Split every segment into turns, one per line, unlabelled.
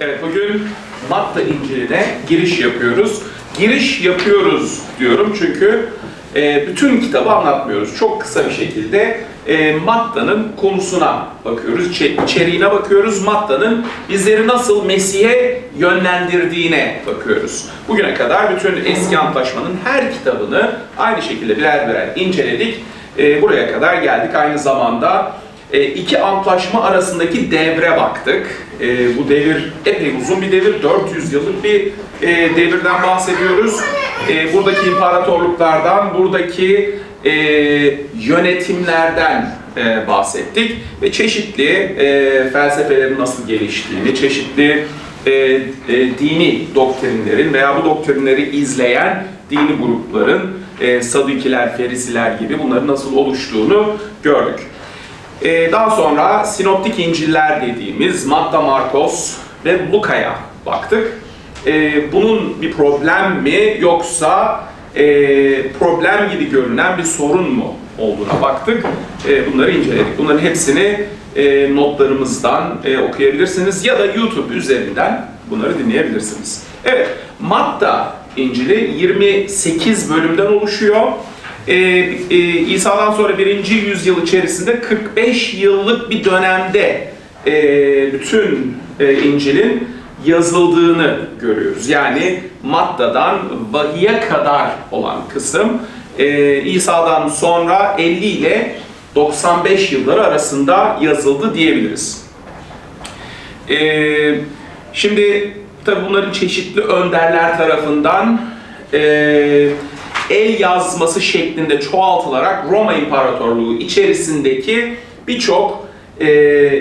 Evet bugün Matta İncil'ine giriş yapıyoruz. Giriş yapıyoruz diyorum çünkü e, bütün kitabı anlatmıyoruz. Çok kısa bir şekilde e, Matta'nın konusuna bakıyoruz, içe- içeriğine bakıyoruz. Matta'nın bizleri nasıl Mesih'e yönlendirdiğine bakıyoruz. Bugüne kadar bütün eski antlaşmanın her kitabını aynı şekilde birer birer inceledik. E, buraya kadar geldik. Aynı zamanda iki antlaşma arasındaki devre baktık. E, bu devir epey uzun bir devir, 400 yıllık bir e, devirden bahsediyoruz. E, buradaki imparatorluklardan, buradaki e, yönetimlerden e, bahsettik ve çeşitli e, felsefelerin nasıl geliştiğini, çeşitli e, e, dini doktrinlerin veya bu doktrinleri izleyen dini grupların, e, Sadukiler, Ferisiler gibi bunların nasıl oluştuğunu gördük. Ee, daha sonra sinoptik İncil'ler dediğimiz Matta, Markos ve Luka'ya baktık. Ee, bunun bir problem mi yoksa e, problem gibi görünen bir sorun mu olduğuna baktık. Ee, bunları inceledik. Bunların hepsini e, notlarımızdan e, okuyabilirsiniz ya da YouTube üzerinden bunları dinleyebilirsiniz. Evet, Matta İncil'i 28 bölümden oluşuyor. Ee, e, İsa'dan sonra birinci yüzyıl içerisinde 45 yıllık bir dönemde e, bütün e, İncil'in yazıldığını görüyoruz. Yani Matta'dan Vahiy'e kadar olan kısım e, İsa'dan sonra 50 ile 95 yılları arasında yazıldı diyebiliriz. Ee, şimdi tabi bunların çeşitli önderler tarafından e, el yazması şeklinde çoğaltılarak Roma İmparatorluğu içerisindeki birçok e,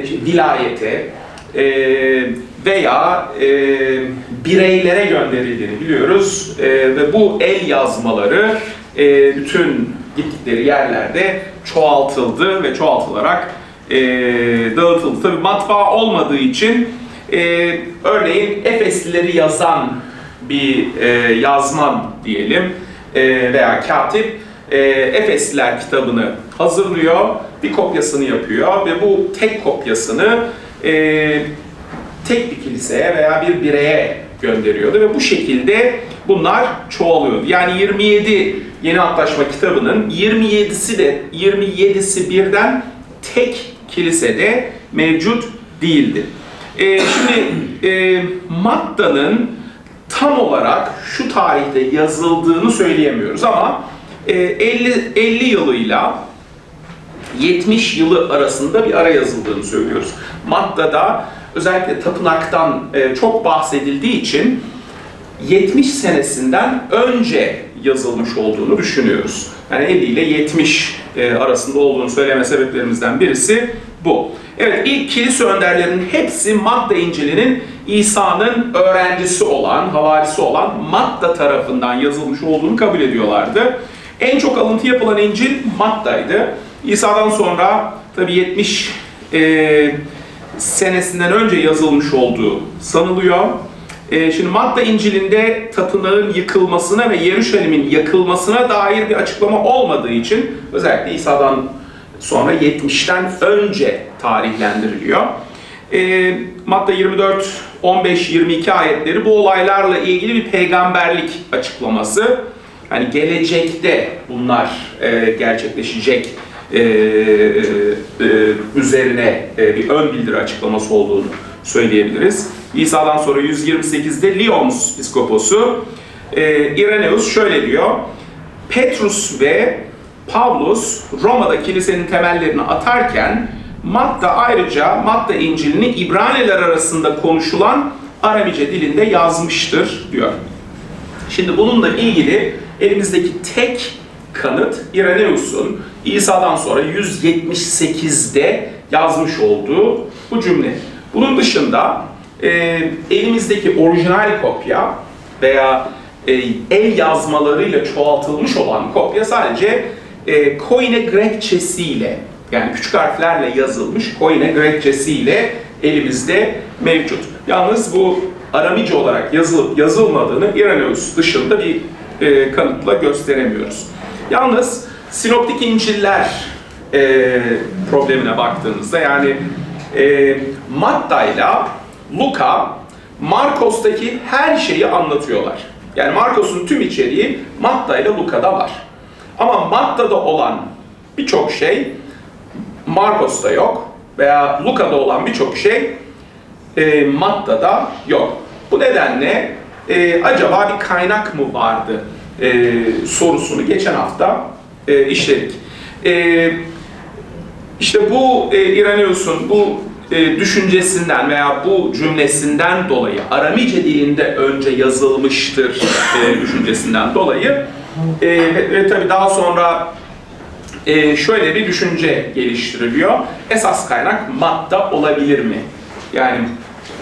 vilayete e, veya e, bireylere gönderildiğini biliyoruz E, ve bu el yazmaları e, bütün gittikleri yerlerde çoğaltıldı ve çoğaltılarak e, dağıtıldı. Tabi matbaa olmadığı için e, örneğin Efeslileri yazan bir e, yazman diyelim e, veya katip e, Efesliler kitabını hazırlıyor, bir kopyasını yapıyor ve bu tek kopyasını e, tek bir kiliseye veya bir bireye gönderiyordu ve bu şekilde bunlar çoğalıyordu. Yani 27 Yeni Antlaşma kitabının 27'si de 27'si birden tek kilisede mevcut değildi. Ee, şimdi e, Matta'nın tam olarak şu tarihte yazıldığını söyleyemiyoruz ama e, 50 50 yılıyla 70 yılı arasında bir ara yazıldığını söylüyoruz. Matta'da özellikle tapınaktan e, çok bahsedildiği için 70 senesinden önce yazılmış olduğunu düşünüyoruz. Yani 50 ile 70 e, arasında olduğunu söyleme sebeplerimizden birisi bu. Evet ilk kilise önderlerinin hepsi Matta İncil'inin İsa'nın öğrencisi olan, havarisi olan Matta tarafından yazılmış olduğunu kabul ediyorlardı. En çok alıntı yapılan İncil Matta'ydı. İsa'dan sonra tabi 70 e, senesinden önce yazılmış olduğu sanılıyor. E, şimdi Matta İncil'inde tapınağın yıkılmasına ve Yeruşalim'in yakılmasına dair bir açıklama olmadığı için özellikle İsa'dan sonra 70'ten önce tarihlendiriliyor. E, Matta 24, 15, 22 ayetleri bu olaylarla ilgili bir peygamberlik açıklaması. Yani gelecekte bunlar e, gerçekleşecek e, e, üzerine e, bir ön bildiri açıklaması olduğunu söyleyebiliriz. İsa'dan sonra 128'de Lyons piskoposu e, Irenaeus şöyle diyor. Petrus ve Pavlus Roma'da kilisenin temellerini atarken Matta ayrıca Matta İncil'ini İbraniler arasında konuşulan Aramice dilinde yazmıştır diyor. Şimdi bununla ilgili elimizdeki tek kanıt Irenaeus'un İsa'dan sonra 178'de yazmış olduğu bu cümle. Bunun dışında e, elimizdeki orijinal kopya veya e, el yazmalarıyla çoğaltılmış olan kopya sadece e, Koine Grekçesiyle yani küçük harflerle yazılmış Koine Grekçesiyle elimizde mevcut. Yalnız bu Aramice olarak yazılıp yazılmadığını Irenaeus dışında bir e, kanıtla gösteremiyoruz. Yalnız sinoptik İncil'ler e, problemine baktığınızda yani e, Matta ile Luka Markos'taki her şeyi anlatıyorlar. Yani Markos'un tüm içeriği Matta ile Luka'da var. Ama Matta'da olan birçok şey Markos'ta yok veya Luka'da olan birçok şey e, Matta'da yok. Bu nedenle e, acaba bir kaynak mı vardı e, sorusunu geçen hafta e, işledik. E, işte bu e, İreneus'un bu e, düşüncesinden veya bu cümlesinden dolayı Aramice dilinde önce yazılmıştır e, düşüncesinden dolayı e, ve, ve tabii daha sonra e, şöyle bir düşünce geliştiriliyor. Esas kaynak Matta olabilir mi? Yani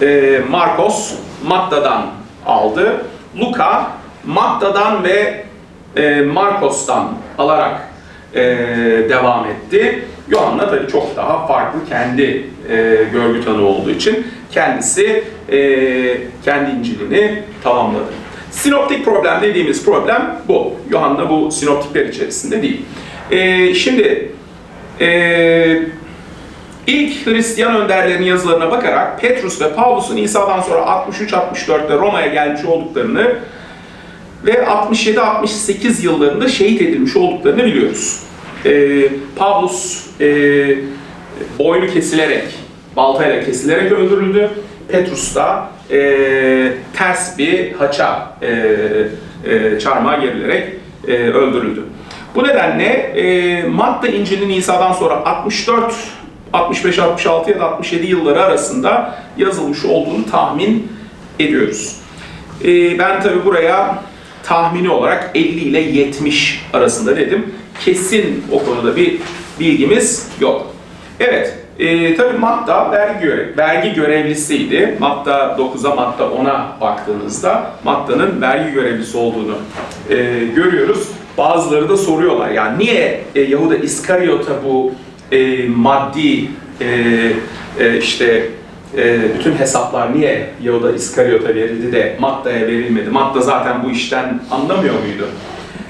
e, Marcos Matta'dan aldı. Luka Matta'dan ve e, Marcos'tan alarak e, devam etti. Yohanna tabii çok daha farklı kendi e, görgü tanığı olduğu için kendisi e, kendi İncil'ini tamamladı. Sinoptik problem dediğimiz problem bu. Yohanna bu sinoptikler içerisinde değil. E, şimdi e, ilk Hristiyan önderlerinin yazılarına bakarak Petrus ve Pavlus'un İsa'dan sonra 63-64'te Roma'ya gelmiş olduklarını ve 67-68 yıllarında şehit edilmiş olduklarını biliyoruz. Ee, Pavlus e, boynu kesilerek, baltayla kesilerek öldürüldü. Petrus da e, ters bir haça e, e, çarmıha gerilerek e, öldürüldü. Bu nedenle e, Matta İncil'in İsa'dan sonra 64 65, 66 ya da 67 yılları arasında yazılmış olduğunu tahmin ediyoruz. Ee, ben tabi buraya tahmini olarak 50 ile 70 arasında dedim. Kesin o konuda bir bilgimiz yok. Evet, e, tabi Matta vergi, vergi görevlisiydi. Matta 9'a, Matta 10'a baktığınızda Matta'nın vergi görevlisi olduğunu e, görüyoruz. Bazıları da soruyorlar yani niye e, Yahuda İskaryot'a bu e, maddi e, e, işte e, bütün hesaplar niye Yahuda İskaryot'a verildi de Matta'ya verilmedi? Matta zaten bu işten anlamıyor muydu?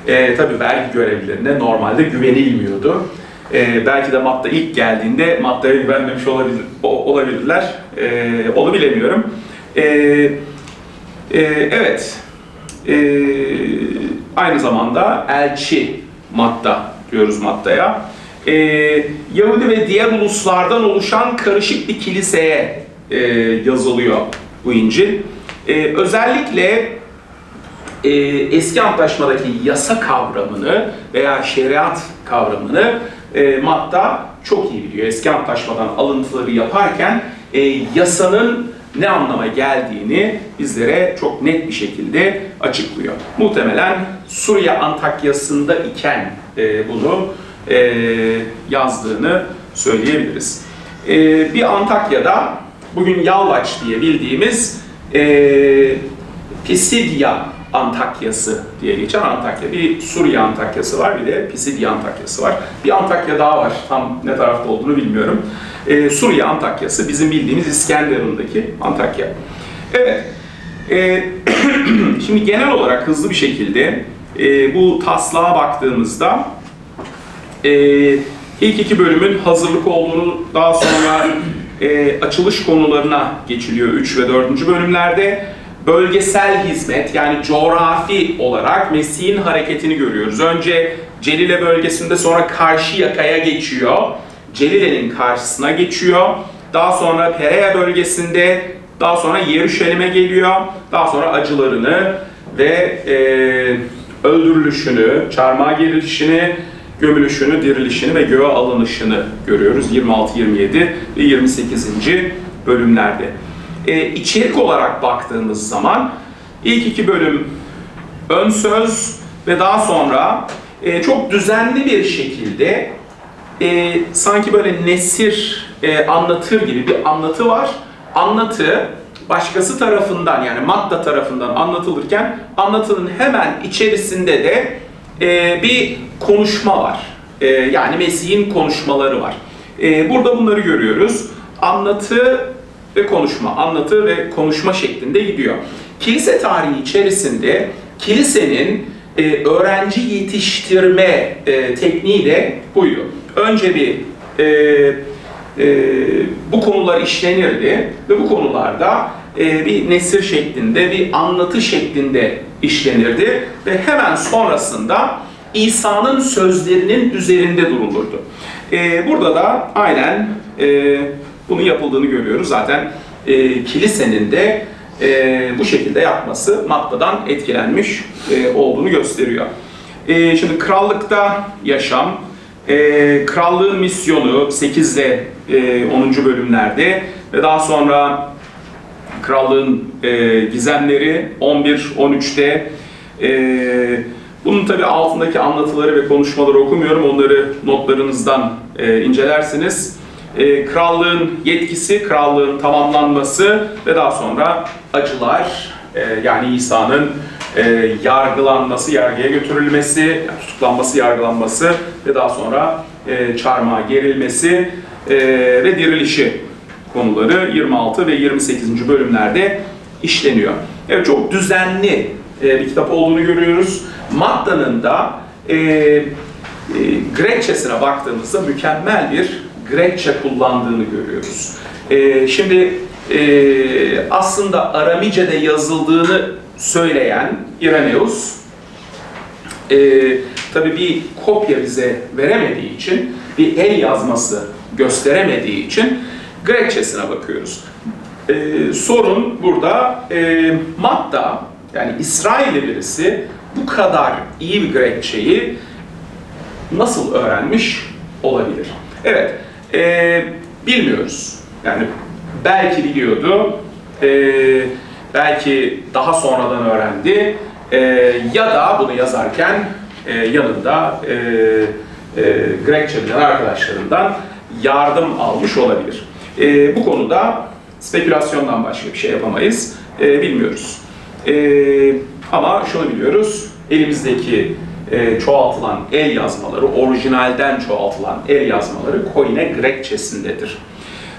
E, tabii vergi görevlilerine normalde güvenilmiyordu. E, belki de Matta ilk geldiğinde Matta'ya güvenmemiş olabilir, olabilirler. E, onu bilemiyorum. E, e, evet. E, aynı zamanda elçi Matta diyoruz Matta'ya. E, Yahudi ve diğer uluslardan oluşan karışık bir kiliseye e, yazılıyor bu İncil. E, özellikle e, eski antlaşmadaki yasa kavramını veya şeriat kavramını e, Matta çok iyi biliyor. Eski antlaşmadan alıntıları yaparken e, yasanın ne anlama geldiğini bizlere çok net bir şekilde açıklıyor. Muhtemelen Suriye Antakya'sında iken e, bunu e, yazdığını söyleyebiliriz. E, bir Antakya'da bugün Yalvaç diye bildiğimiz e, Pisidya Antakya'sı diye geçen Antakya. Bir Suriye Antakya'sı var, bir de Pisidya Antakya'sı var. Bir Antakya daha var, tam ne tarafta olduğunu bilmiyorum. Ee, Suriye Antakya'sı bizim bildiğimiz İskenderun'daki Antakya. Evet, ee, şimdi genel olarak hızlı bir şekilde e, bu taslağa baktığımızda e, ilk iki bölümün hazırlık olduğunu daha sonra e, açılış konularına geçiliyor 3 ve 4. bölümlerde. Bölgesel hizmet yani coğrafi olarak Mesih'in hareketini görüyoruz. Önce Celile bölgesinde sonra karşı yakaya geçiyor. Celile'nin karşısına geçiyor. Daha sonra Perea bölgesinde, daha sonra Yeruşalim'e geliyor. Daha sonra acılarını ve e, öldürülüşünü, çarmıha gerilişini, gömülüşünü, dirilişini ve göğe alınışını görüyoruz 26, 27 ve 28. bölümlerde. Ee, içerik olarak baktığımız zaman ilk iki bölüm ön söz ve daha sonra e, çok düzenli bir şekilde e, sanki böyle nesir e, anlatır gibi bir anlatı var. Anlatı başkası tarafından yani Matta tarafından anlatılırken anlatının hemen içerisinde de e, bir konuşma var. E, yani Mesih'in konuşmaları var. E, burada bunları görüyoruz. Anlatı ve konuşma, anlatı ve konuşma şeklinde gidiyor. Kilise tarihi içerisinde kilisenin e, öğrenci yetiştirme e, tekniği de buydu. Önce bir e, e, bu konular işlenirdi ve bu konularda e, bir nesir şeklinde, bir anlatı şeklinde işlenirdi ve hemen sonrasında İsa'nın sözlerinin üzerinde durulurdu. E, burada da aynen e, bunun yapıldığını görüyoruz. Zaten e, kilisenin de e, bu şekilde yapması Matta'dan etkilenmiş e, olduğunu gösteriyor. E, şimdi krallıkta yaşam, e, krallığın misyonu 8 ile e, 10. bölümlerde ve daha sonra krallığın e, gizemleri 11-13'te e, bunun tabi altındaki anlatıları ve konuşmaları okumuyorum. Onları notlarınızdan e, incelersiniz. E, krallığın yetkisi, krallığın tamamlanması ve daha sonra acılar, e, yani İsa'nın e, yargılanması, yargıya götürülmesi, tutuklanması, yargılanması ve daha sonra e, çarmıha gerilmesi e, ve dirilişi konuları 26 ve 28. bölümlerde işleniyor. Evet çok düzenli e, bir kitap olduğunu görüyoruz. Matta'nın da e, e, Grekçesine baktığımızda mükemmel bir Grekçe kullandığını görüyoruz. E, şimdi e, aslında Aramice'de yazıldığını söyleyen İreneus e, tabii bir kopya bize veremediği için, bir el yazması gösteremediği için Grekçesine bakıyoruz. E, sorun burada e, Matta, yani İsrailli birisi bu kadar iyi bir Grekçeyi nasıl öğrenmiş olabilir? Evet, e, bilmiyoruz. Yani belki biliyordu, e, belki daha sonradan öğrendi e, ya da bunu yazarken e, yanında e, e, Grekçe bilen arkadaşlarından yardım almış olabilir. E, bu konuda spekülasyondan başka bir şey yapamayız, e, bilmiyoruz. E, ama şunu biliyoruz, elimizdeki e, çoğaltılan el yazmaları, orijinalden çoğaltılan el yazmaları Koine Grekçesindedir.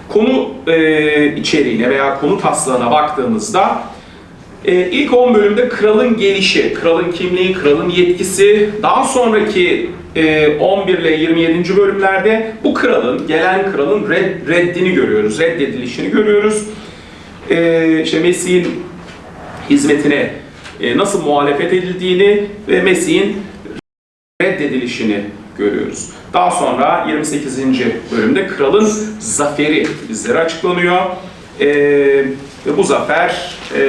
Konu e, içeriğine veya konu taslağına baktığımızda e, ilk 10 bölümde kralın gelişi, kralın kimliği, kralın yetkisi, daha sonraki e, 11 ile 27. bölümlerde bu kralın, gelen kralın red, reddini görüyoruz, reddedilişini görüyoruz. E, işte Mesih'in hizmetine e, nasıl muhalefet edildiğini ve Mesih'in reddedilişini görüyoruz. Daha sonra 28. bölümde kralın zaferi bizlere açıklanıyor. Ee, ve bu zafer e,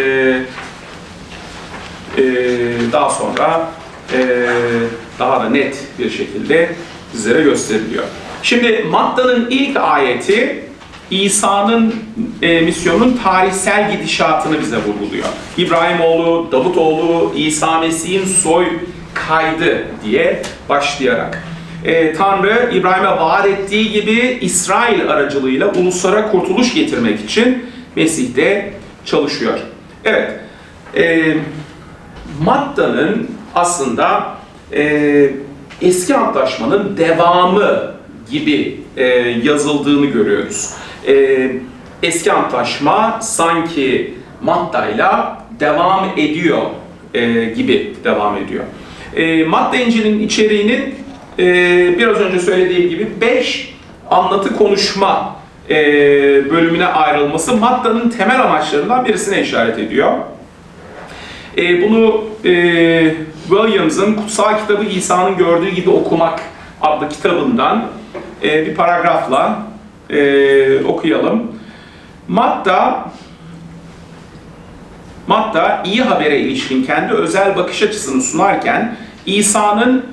e, daha sonra e, daha da net bir şekilde bizlere gösteriliyor. Şimdi Matta'nın ilk ayeti İsa'nın e, misyonun tarihsel gidişatını bize vurguluyor. İbrahimoğlu, Davutoğlu, İsa Mesih'in soy kaydı diye başlayarak. E, Tanrı İbrahim'e vaat ettiği gibi İsrail aracılığıyla uluslara kurtuluş getirmek için Mesih'te çalışıyor. Evet, e, Matta'nın aslında e, eski antlaşmanın devamı gibi e, yazıldığını görüyoruz. E, eski antlaşma sanki Matta'yla devam ediyor e, gibi devam ediyor. E, Matta İncil'in içeriğinin e, biraz önce söylediğim gibi 5 anlatı konuşma e, bölümüne ayrılması Matta'nın temel amaçlarından birisine işaret ediyor. E, bunu e, Williams'ın Kutsal Kitabı İsa'nın gördüğü gibi okumak adlı kitabından e, bir paragrafla e, okuyalım. Matta Matta iyi habere ilişkin kendi özel bakış açısını sunarken İsa'nın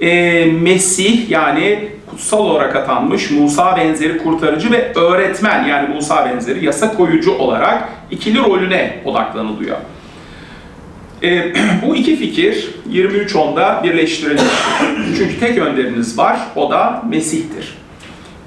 e, Mesih yani kutsal olarak atanmış Musa benzeri kurtarıcı ve öğretmen yani Musa benzeri yasa koyucu olarak ikili rolüne odaklanılıyor. E, bu iki fikir 23.10'da birleştirilmiştir. Çünkü tek önderiniz var, o da Mesih'tir.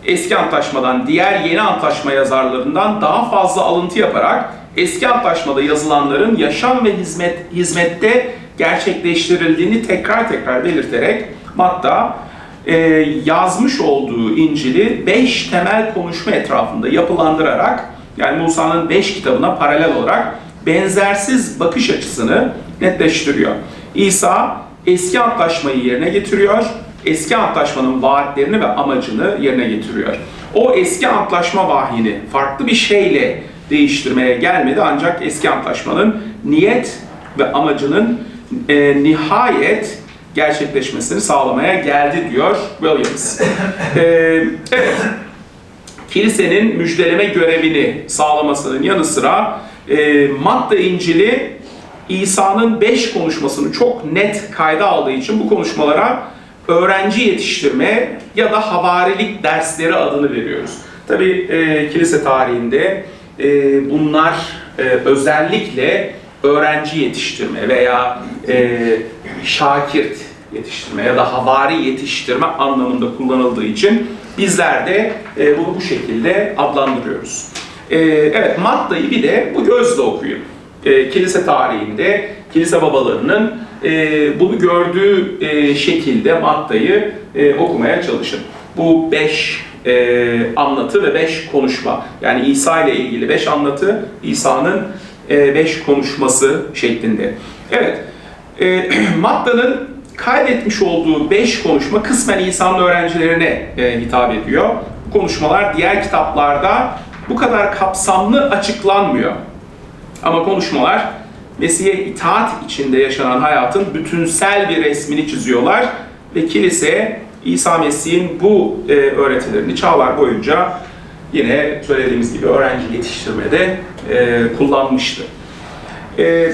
Eski antlaşmadan diğer yeni antlaşma yazarlarından daha fazla alıntı yaparak eski antlaşmada yazılanların yaşam ve hizmet hizmette gerçekleştirildiğini tekrar tekrar belirterek Matta e, yazmış olduğu İncil'i beş temel konuşma etrafında yapılandırarak yani Musa'nın beş kitabına paralel olarak benzersiz bakış açısını netleştiriyor. İsa eski antlaşmayı yerine getiriyor, eski antlaşmanın vaatlerini ve amacını yerine getiriyor. O eski antlaşma vahyini farklı bir şeyle değiştirmeye gelmedi ancak eski antlaşmanın niyet ve amacının e, nihayet gerçekleşmesini sağlamaya geldi diyor Williams. E, evet, kilisenin müjdeleme görevini sağlamasının yanı sıra e, Matta İncil'i İsa'nın beş konuşmasını çok net kayda aldığı için bu konuşmalara öğrenci yetiştirme ya da havarilik dersleri adını veriyoruz. Tabi e, kilise tarihinde e, bunlar e, özellikle öğrenci yetiştirme veya e, şakirt yetiştirme ya da havari yetiştirme anlamında kullanıldığı için bizler de e, bunu bu şekilde adlandırıyoruz. E, evet Matta'yı bir de bu gözle okuyun. E, kilise tarihinde kilise babalarının e, bunu gördüğü e, şekilde Matta'yı e, okumaya çalışın. Bu beş e, anlatı ve beş konuşma. Yani İsa ile ilgili beş anlatı, İsa'nın e, beş konuşması şeklinde. Evet, e, Matta'nın kaydetmiş olduğu beş konuşma kısmen İsa'nın öğrencilerine e, hitap ediyor. Bu konuşmalar diğer kitaplarda bu kadar kapsamlı açıklanmıyor. Ama konuşmalar Mesih'e itaat içinde yaşanan hayatın bütünsel bir resmini çiziyorlar ve kilise İsa Mesih'in bu e, öğretilerini çağlar boyunca yine söylediğimiz gibi öğrenci yetiştirmede e, kullanmıştı. E,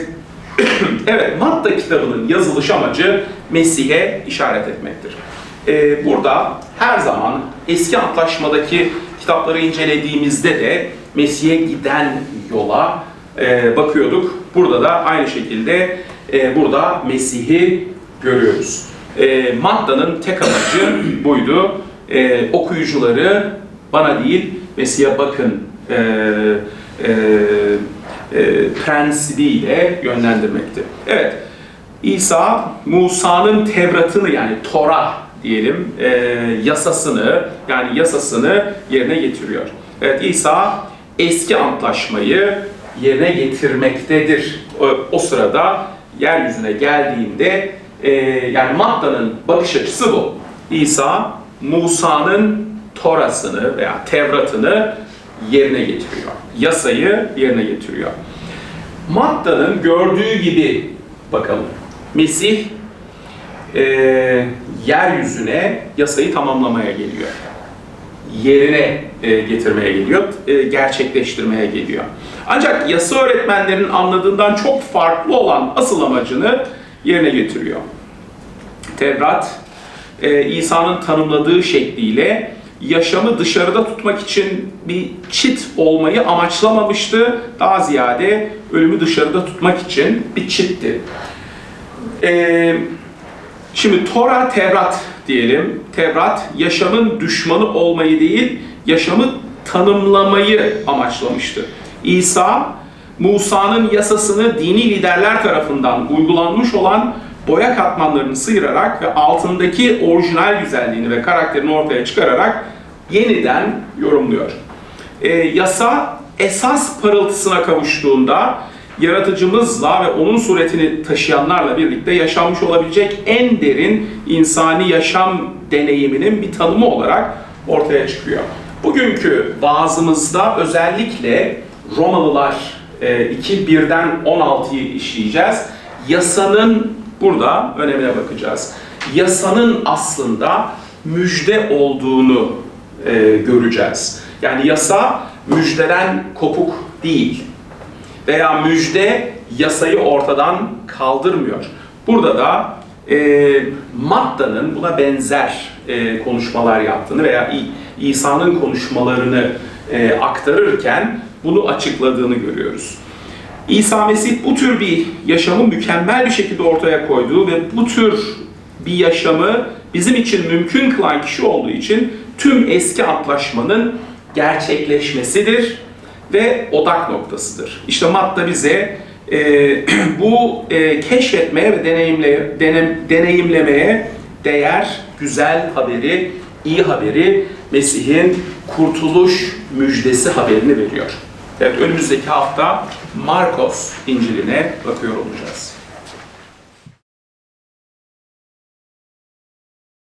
evet, Matta kitabının yazılış amacı Mesih'e işaret etmektir. E, burada her zaman eski antlaşmadaki kitapları incelediğimizde de Mesih'e giden yola e, bakıyorduk. Burada da aynı şekilde e, burada Mesih'i görüyoruz. E, Matta'nın tek amacı buydu. E, okuyucuları bana değil Mesih'e bakın e, e, e, prensibiyle yönlendirmekti. Evet, İsa Musa'nın Tevrat'ını yani Tora diyelim e, yasasını yani yasasını yerine getiriyor. Evet İsa eski antlaşmayı yerine getirmektedir. O, o sırada yeryüzüne geldiğinde e, yani Matta'nın bakış açısı bu. İsa Musa'nın Torasını veya Tevrat'ını yerine getiriyor. Yasayı yerine getiriyor. Matta'nın gördüğü gibi bakalım. Mesih e, yeryüzüne yasayı tamamlamaya geliyor. Yerine e, getirmeye geliyor, e, gerçekleştirmeye geliyor. Ancak yasa öğretmenlerinin anladığından çok farklı olan asıl amacını yerine getiriyor. Tevrat, e, İsa'nın tanımladığı şekliyle yaşamı dışarıda tutmak için bir çit olmayı amaçlamamıştı. Daha ziyade ölümü dışarıda tutmak için bir çitti. Ee, şimdi Tora, Tevrat diyelim. Tevrat yaşamın düşmanı olmayı değil, yaşamı tanımlamayı amaçlamıştı. İsa, Musa'nın yasasını dini liderler tarafından uygulanmış olan boya katmanlarını sıyırarak ve altındaki orijinal güzelliğini ve karakterini ortaya çıkararak yeniden yorumluyor. Ee, yasa esas parıltısına kavuştuğunda yaratıcımızla ve onun suretini taşıyanlarla birlikte yaşanmış olabilecek en derin insani yaşam deneyiminin bir tanımı olarak ortaya çıkıyor. Bugünkü vaazımızda özellikle Romalılar 2.1'den 16'yı işleyeceğiz. Yasanın burada önemine bakacağız. Yasanın aslında müjde olduğunu e, göreceğiz. Yani yasa müjdeden kopuk değil veya müjde yasayı ortadan kaldırmıyor. Burada da e, Matta'nın buna benzer e, konuşmalar yaptığını veya İsa'nın konuşmalarını e, aktarırken bunu açıkladığını görüyoruz. İsa Mesih bu tür bir yaşamı mükemmel bir şekilde ortaya koyduğu ve bu tür bir yaşamı bizim için mümkün kılan kişi olduğu için tüm eski antlaşmanın gerçekleşmesidir ve odak noktasıdır. İşte Matta bize e, bu e, keşfetmeye ve deneyimle, denem, deneyimlemeye değer, güzel haberi, iyi haberi, Mesih'in kurtuluş müjdesi haberini veriyor. Evet, önümüzdeki hafta Markos İncil'ine bakıyor olacağız.